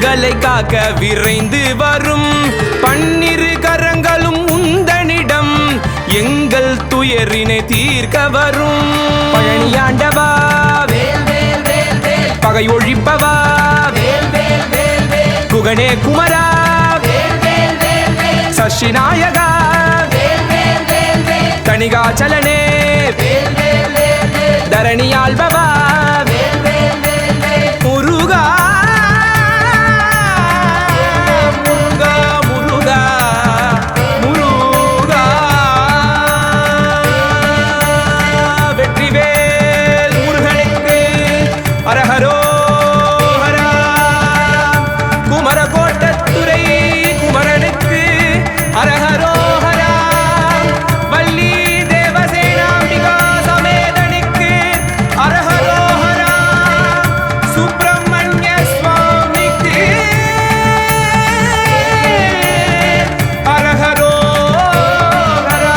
உங்களை காக்க விரைந்து வரும். பன்னிரு கரங்களும் உந்தனிடம். எங்கள் துயரினை தீர்க்க வரும். பழனியாண்டவா பகை ஒழிப்பவா வேல் குகனே குமரா வேல் நாயகா கணிகாச்சலனே